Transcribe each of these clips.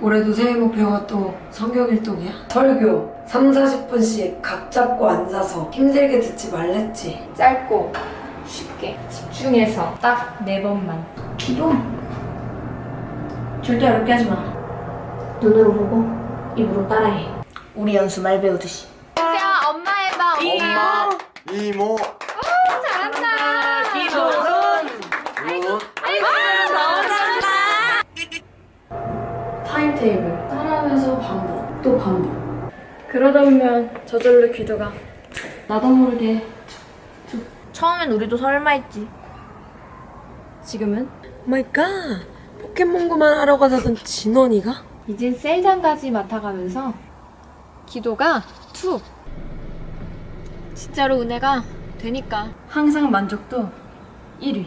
올해도 새해 목표가 또 성경 일독이야? 설교 3, 40분씩 각 잡고 앉아서 힘들게 듣지 말랬지. 짧고 쉽게 집중해서 딱 네 번만. 기도? 절대 어렵게 하지 마. 눈으로 보고 입으로 따라해. 우리 연수 말 배우듯이. 세아 엄마 해봐. 엄마, 이모, 따라하면서 반복 또 반복 그러다 보면 저절로 기도가 나도 모르게 처음엔 우리도 설마 했지. 지금은? 마이 갓 포켓몬고만 하러 가자던 진원이가? 이젠 셀장까지 맡아가면서 기도가 툭. 진짜로 은혜가 되니까. 항상 만족도 1위.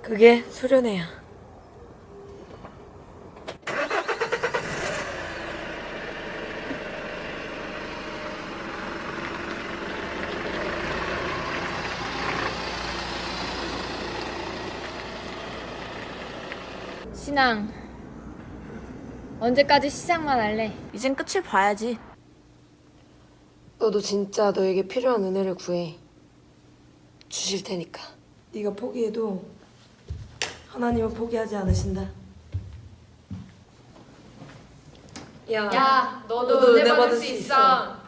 그게 수련회야 신앙. 언제까지 시작만 할래? 이젠 끝을 봐야지. 너도 진짜 너에게 필요한 은혜를 구해. 주실 테니까. 네가 포기해도 하나님은 포기하지 않으신다. 야, 야 너도, 너도 은혜 받을 수 있어.